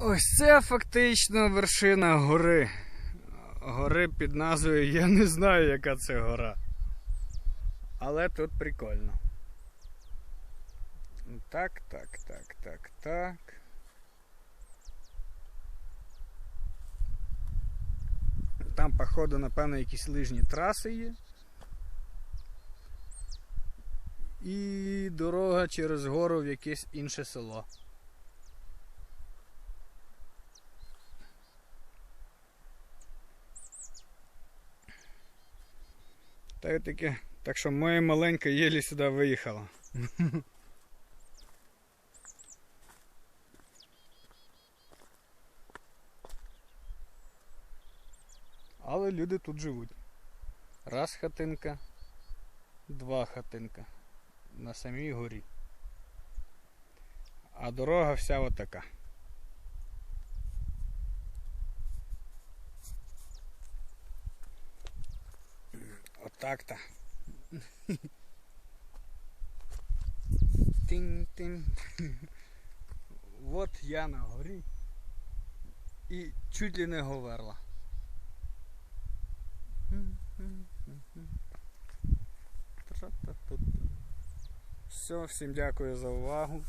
Ось це фактично вершина гори. Гори під назвою я не знаю, яка це гора. Але тут прикольно. Так, так, так, так, так. Там, походу, напевно, якісь лижні траси є. І дорога через гору в якесь інше село. Та таке. Так що моя маленька єлі сюди виїхала. Але люди тут живуть. Раз хатинка, два хатинка на самій горі. А дорога вся отака. Отак-то. Тин-тин. От я на горі. І чуть ли не говерла. Все, всім дякую за увагу.